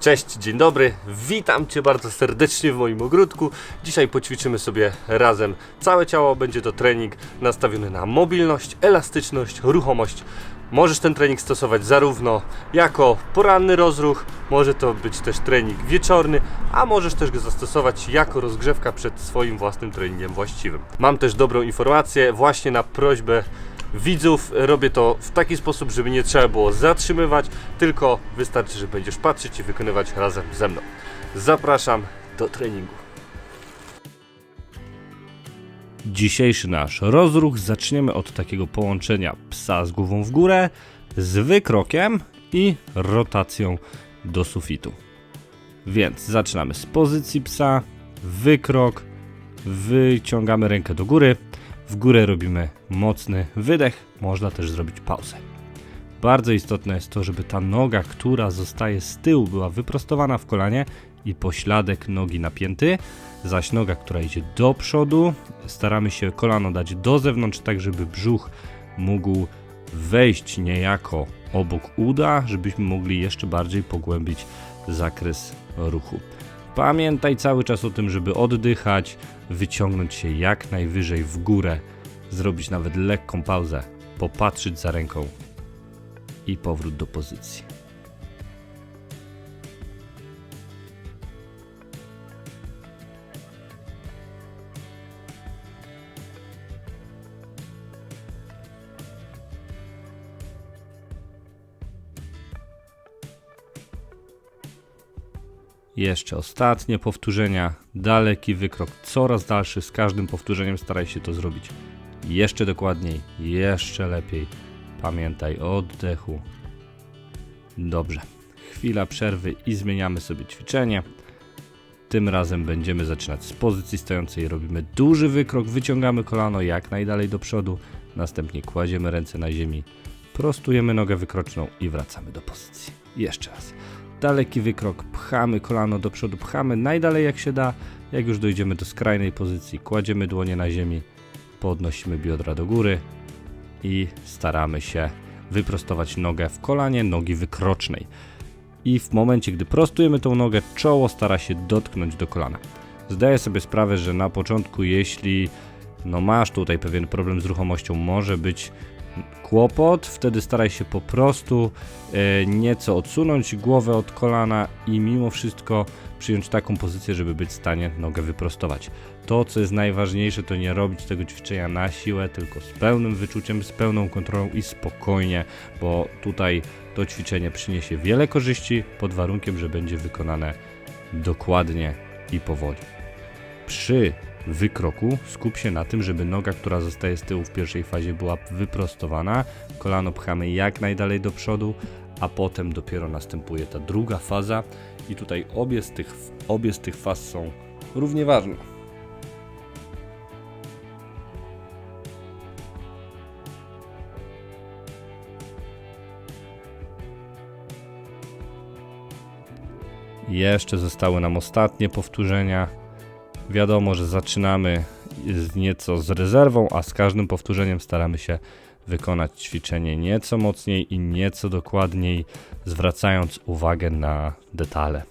Cześć, dzień dobry, witam Cię bardzo serdecznie w moim ogródku. Dzisiaj poćwiczymy sobie razem całe ciało. Będzie to trening nastawiony na mobilność, elastyczność, ruchomość. Możesz ten trening stosować zarówno jako poranny rozruch, może to być też trening wieczorny, a możesz też go zastosować jako rozgrzewka przed swoim własnym treningiem właściwym. Mam też dobrą informację, właśnie na prośbę widzów. Robię to w taki sposób, żeby nie trzeba było zatrzymywać, tylko wystarczy, że będziesz patrzeć i wykonywać razem ze mną. Zapraszam do treningu. Dzisiejszy nasz rozruch zaczniemy od takiego połączenia psa z głową w górę, z wykrokiem i rotacją do sufitu. Więc zaczynamy z pozycji psa, wykrok, wyciągamy rękę do góry, w górę robimy mocny wydech, można też zrobić pauzę. Bardzo istotne jest to, żeby ta noga, która zostaje z tyłu, była wyprostowana w kolanie i pośladek nogi napięty, zaś noga, która idzie do przodu, staramy się kolano dać do zewnątrz, tak żeby brzuch mógł wejść niejako obok uda, żebyśmy mogli jeszcze bardziej pogłębić zakres ruchu. Pamiętaj cały czas o tym, żeby oddychać, wyciągnąć się jak najwyżej w górę, zrobić nawet lekką pauzę, popatrzeć za ręką i powrót do pozycji. Jeszcze ostatnie powtórzenia, daleki wykrok, coraz dalszy, z każdym powtórzeniem staraj się to zrobić jeszcze dokładniej, jeszcze lepiej. Pamiętaj o oddechu. Dobrze, chwila przerwy i zmieniamy sobie ćwiczenie. Tym razem będziemy zaczynać z pozycji stojącej. Robimy duży wykrok, wyciągamy kolano jak najdalej do przodu. Następnie kładziemy ręce na ziemi, prostujemy nogę wykroczną i wracamy do pozycji. Jeszcze raz. Daleki wykrok, pchamy kolano do przodu, pchamy najdalej jak się da. Jak już dojdziemy do skrajnej pozycji, kładziemy dłonie na ziemi, podnosimy biodra do góry i staramy się wyprostować nogę w kolanie nogi wykrocznej. I w momencie, gdy prostujemy tą nogę, czoło stara się dotknąć do kolana. Zdaję sobie sprawę, że na początku, jeśli no masz tutaj pewien problem z ruchomością, może być kłopot, wtedy staraj się po prostu e, nieco odsunąć głowę od kolana i mimo wszystko przyjąć taką pozycję, żeby być w stanie nogę wyprostować. To, co jest najważniejsze, to nie robić tego ćwiczenia na siłę, tylko z pełnym wyczuciem, z pełną kontrolą i spokojnie, bo tutaj to ćwiczenie przyniesie wiele korzyści pod warunkiem, że będzie wykonane dokładnie i powoli. Przy wykroku skup się na tym, żeby noga, która zostaje z tyłu w pierwszej fazie była wyprostowana, kolano pchamy jak najdalej do przodu, a potem dopiero następuje ta druga faza i tutaj obie z tych, obie z tych faz są równie ważne. Jeszcze zostały nam ostatnie powtórzenia. Wiadomo, że zaczynamy z nieco z rezerwą, a z każdym powtórzeniem staramy się wykonać ćwiczenie nieco mocniej i nieco dokładniej, zwracając uwagę na detale.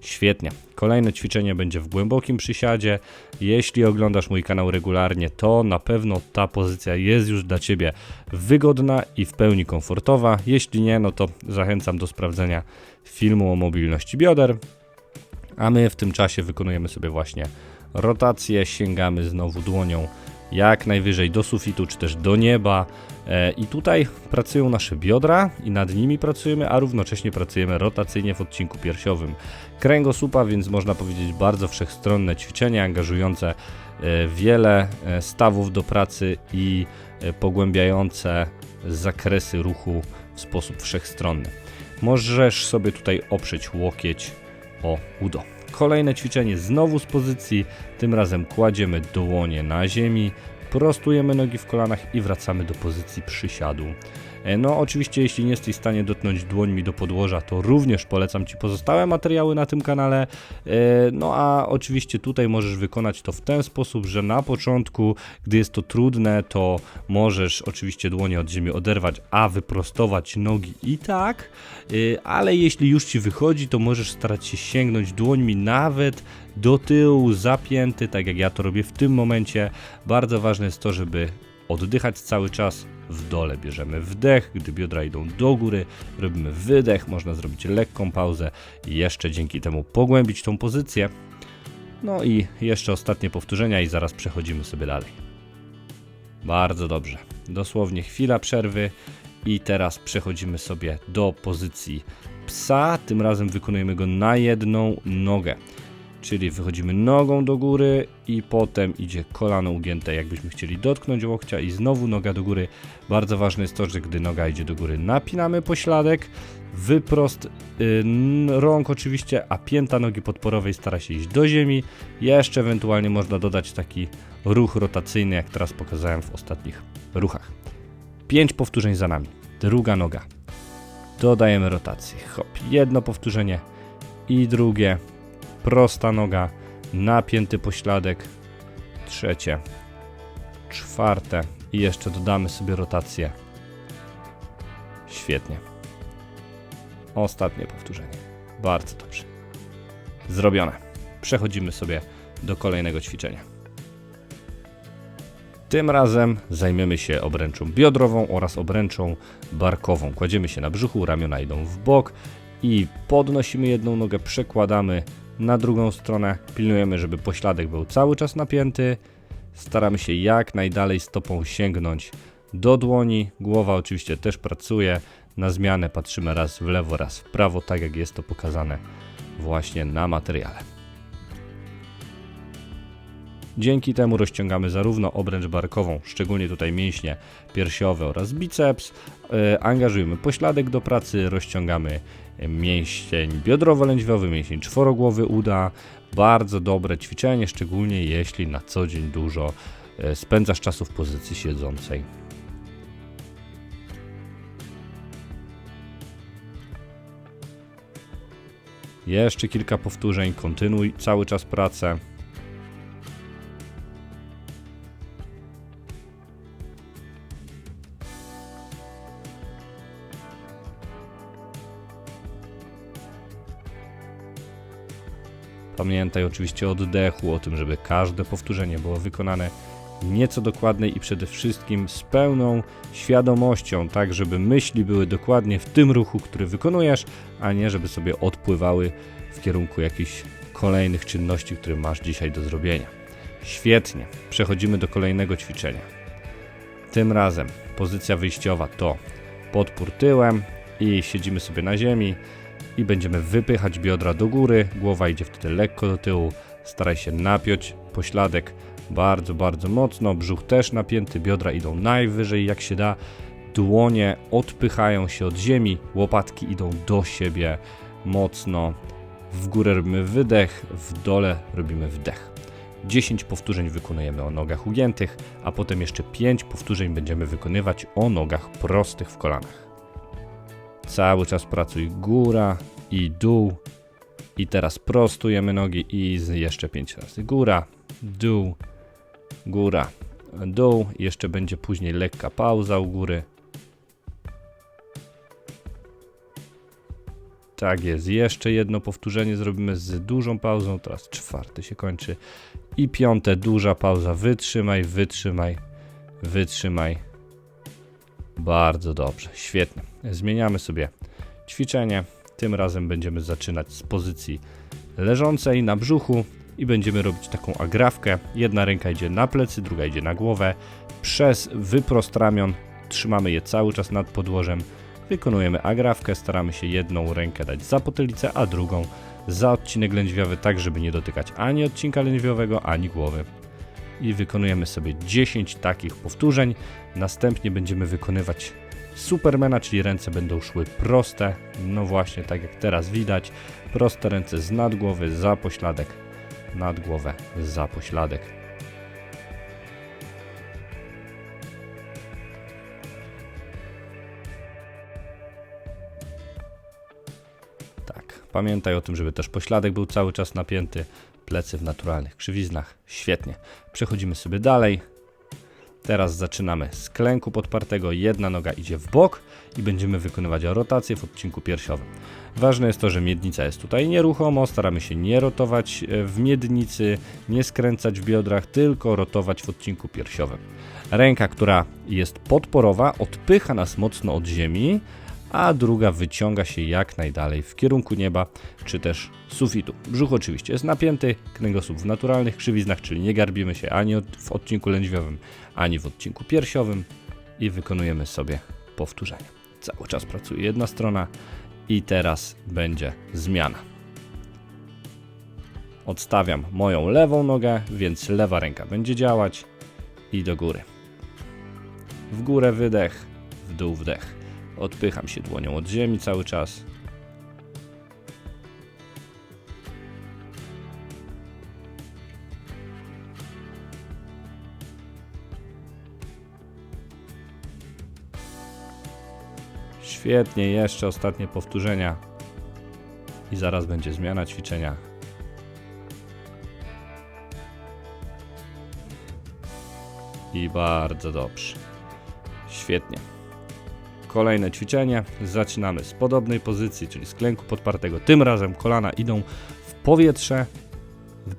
Świetnie. Kolejne ćwiczenie będzie w głębokim przysiadzie. Jeśli oglądasz mój kanał regularnie, to na pewno ta pozycja jest już dla Ciebie wygodna i w pełni komfortowa. Jeśli nie, no to zachęcam do sprawdzenia filmu o mobilności bioder. A my w tym czasie wykonujemy sobie właśnie rotację, sięgamy znowu dłonią jak najwyżej do sufitu czy też do nieba. E, I tutaj pracują nasze biodra i nad nimi pracujemy, a równocześnie pracujemy rotacyjnie w odcinku piersiowym kręgosłupa, więc można powiedzieć bardzo wszechstronne ćwiczenie angażujące e, wiele e, stawów do pracy i pogłębiające zakresy ruchu w sposób wszechstronny. Możesz sobie tutaj oprzeć łokieć o udo. Kolejne ćwiczenie znowu z pozycji, tym razem kładziemy dłonie na ziemi, prostujemy nogi w kolanach i wracamy do pozycji przysiadu. E, No, oczywiście, jeśli nie jesteś w stanie dotknąć dłońmi do podłoża, to również polecam Ci pozostałe materiały na tym kanale. E, No, a oczywiście tutaj możesz wykonać to w ten sposób, że na początku, gdy jest to trudne, to możesz oczywiście dłonie od ziemi oderwać, a wyprostować nogi i tak, e, ale jeśli już Ci wychodzi, to możesz starać się sięgnąć dłońmi nawet do tyłu, zapięty, tak jak ja to robię w tym momencie. Bardzo ważne jest to, żeby oddychać cały czas w dole. Bierzemy wdech, gdy biodra idą do góry, robimy wydech, można zrobić lekką pauzę i jeszcze dzięki temu pogłębić tą pozycję. No i jeszcze ostatnie powtórzenia i zaraz przechodzimy sobie dalej. Bardzo dobrze. Dosłownie chwila przerwy i teraz przechodzimy sobie do pozycji psa. Tym razem wykonujemy go na jedną nogę. Czyli wychodzimy nogą do góry i potem idzie kolano ugięte, jakbyśmy chcieli dotknąć łokcia i znowu noga do góry. Bardzo ważne jest to, że gdy noga idzie do góry, napinamy pośladek, wyprost y, rąk oczywiście, a pięta nogi podporowej stara się iść do ziemi. Jeszcze ewentualnie można dodać taki ruch rotacyjny, jak teraz pokazałem w ostatnich ruchach. 5 powtórzeń za nami. Druga noga. Dodajemy rotację. Hop, jedno powtórzenie i drugie prosta noga, napięty pośladek, trzecie, czwarte i jeszcze dodamy sobie rotację. Świetnie. Ostatnie powtórzenie. Bardzo dobrze. Zrobione. Przechodzimy sobie do kolejnego ćwiczenia. Tym razem zajmiemy się obręczą biodrową oraz obręczą barkową. Kładziemy się na brzuchu, ramiona idą w bok i podnosimy jedną nogę, przekładamy na drugą stronę. Pilnujemy, żeby pośladek był cały czas napięty. Staramy się jak najdalej stopą sięgnąć do dłoni. Głowa oczywiście też pracuje. Na zmianę patrzymy raz w lewo, raz w prawo, tak jak jest to pokazane właśnie na materiale. Dzięki temu rozciągamy zarówno obręcz barkową, szczególnie tutaj mięśnie piersiowe oraz biceps, e, angażujemy pośladek do pracy, rozciągamy mięsień biodrowo-lędźwiowy, mięsień czworogłowy uda. Bardzo dobre ćwiczenie, szczególnie jeśli na co dzień dużo e, spędzasz czasu w pozycji siedzącej. Jeszcze kilka powtórzeń, kontynuuj cały czas pracę. Pamiętaj oczywiście o oddechu, o tym, żeby każde powtórzenie było wykonane nieco dokładniej i przede wszystkim z pełną świadomością, tak żeby myśli były dokładnie w tym ruchu, który wykonujesz, a nie żeby sobie odpływały w kierunku jakichś kolejnych czynności, które masz dzisiaj do zrobienia. Świetnie, przechodzimy do kolejnego ćwiczenia. Tym razem pozycja wyjściowa to podpór tyłem i siedzimy sobie na ziemi i będziemy wypychać biodra do góry, głowa idzie wtedy lekko do tyłu, staraj się napiąć pośladek bardzo, bardzo mocno, brzuch też napięty, biodra idą najwyżej jak się da, dłonie odpychają się od ziemi, łopatki idą do siebie mocno, w górę robimy wydech, w dole robimy wdech. 10 powtórzeń wykonujemy o nogach ugiętych, a potem jeszcze 5 powtórzeń będziemy wykonywać o nogach prostych w kolanach. Cały czas pracuj góra i dół. I teraz prostujemy nogi i jeszcze 5 razy góra, dół, góra, dół. Jeszcze będzie później lekka pauza u góry. Tak jest, jeszcze jedno powtórzenie zrobimy z dużą pauzą, teraz czwarte się kończy i piąte duża pauza, wytrzymaj, wytrzymaj, wytrzymaj. Bardzo dobrze, świetnie. Zmieniamy sobie ćwiczenie. Tym razem będziemy zaczynać z pozycji leżącej na brzuchu i będziemy robić taką agrawkę. Jedna ręka idzie na plecy, druga idzie na głowę. Przez wyprost ramion trzymamy je cały czas nad podłożem. Wykonujemy agrawkę, staramy się jedną rękę dać za potylicę, a drugą za odcinek lędźwiowy, tak żeby nie dotykać ani odcinka lędźwiowego, ani głowy. I wykonujemy sobie 10 takich powtórzeń. Następnie będziemy wykonywać Supermana, czyli ręce będą szły proste, no właśnie tak jak teraz widać, proste ręce z nadgłowy za pośladek, nad głowę za pośladek. Tak, pamiętaj o tym, żeby też pośladek był cały czas napięty, plecy w naturalnych krzywiznach. Świetnie. Przechodzimy sobie dalej. Teraz zaczynamy z klęku podpartego. Jedna noga idzie w bok i będziemy wykonywać rotację w odcinku piersiowym. Ważne jest to, że miednica jest tutaj nieruchomo. Staramy się nie rotować e, w miednicy, nie skręcać w biodrach, tylko rotować w odcinku piersiowym. Ręka, która jest podporowa, odpycha nas mocno od ziemi, a druga wyciąga się jak najdalej w kierunku nieba, czy też sufitu. Brzuch oczywiście jest napięty, kręgosłup w naturalnych krzywiznach, czyli nie garbimy się ani w odcinku lędźwiowym, ani w odcinku piersiowym i wykonujemy sobie powtórzenia. Cały czas pracuje jedna strona i teraz będzie zmiana. Odstawiam moją lewą nogę, więc lewa ręka będzie działać i do góry. W górę wydech, w dół wdech. Odpycham się dłonią od ziemi cały czas. Świetnie, jeszcze ostatnie powtórzenia. I zaraz będzie zmiana ćwiczenia. I bardzo dobrze. Świetnie. Kolejne ćwiczenie. Zaczynamy z podobnej pozycji, czyli z klęku podpartego. Tym razem kolana idą w powietrze.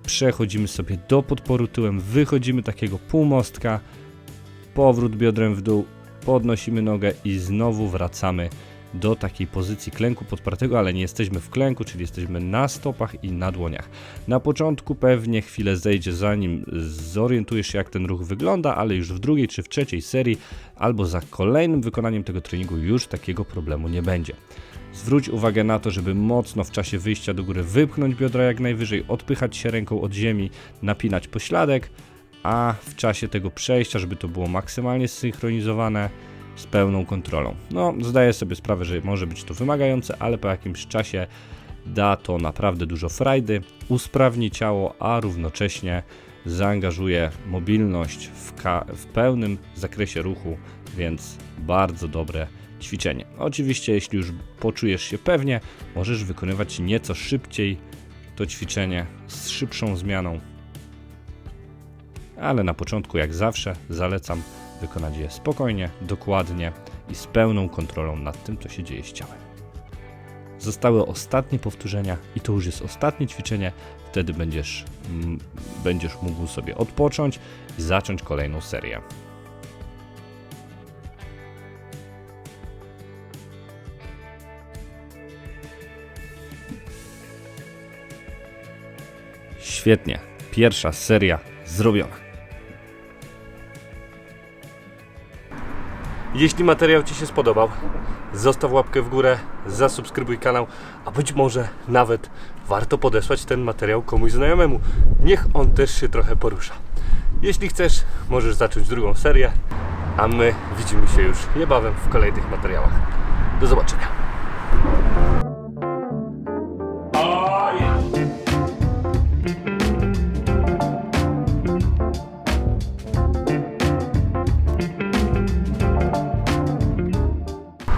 Przechodzimy sobie do podporu tyłem, wychodzimy takiego półmostka. Powrót biodrem w dół, podnosimy nogę i znowu wracamy do takiej pozycji klęku podpartego, ale nie jesteśmy w klęku, czyli jesteśmy na stopach i na dłoniach. Na początku pewnie chwilę zejdzie, zanim zorientujesz się, jak ten ruch wygląda, ale już w drugiej czy w trzeciej serii, albo za kolejnym wykonaniem tego treningu, już takiego problemu nie będzie. Zwróć uwagę na to, żeby mocno w czasie wyjścia do góry wypchnąć biodra jak najwyżej, odpychać się ręką od ziemi, napinać pośladek, a w czasie tego przejścia, żeby to było maksymalnie zsynchronizowane z pełną kontrolą. No, zdaję sobie sprawę, że może być to wymagające, ale po jakimś czasie da to naprawdę dużo frajdy, usprawni ciało, a równocześnie zaangażuje mobilność w, w pełnym zakresie ruchu, więc bardzo dobre ćwiczenie. Oczywiście, jeśli już poczujesz się pewnie, możesz wykonywać nieco szybciej to ćwiczenie z szybszą zmianą. Ale na początku, jak zawsze, zalecam wykonać je spokojnie, dokładnie i z pełną kontrolą nad tym, co się dzieje z ciałem. Zostały ostatnie powtórzenia i to już jest ostatnie ćwiczenie. Wtedy będziesz, mm, będziesz mógł sobie odpocząć i zacząć kolejną serię. Świetnie. Pierwsza seria zrobiona. Jeśli materiał Ci się spodobał, zostaw łapkę w górę, zasubskrybuj kanał, a być może nawet warto podesłać ten materiał komuś znajomemu. Niech on też się trochę porusza. Jeśli chcesz, możesz zacząć drugą serię, a my widzimy się już niebawem w kolejnych materiałach. Do zobaczenia.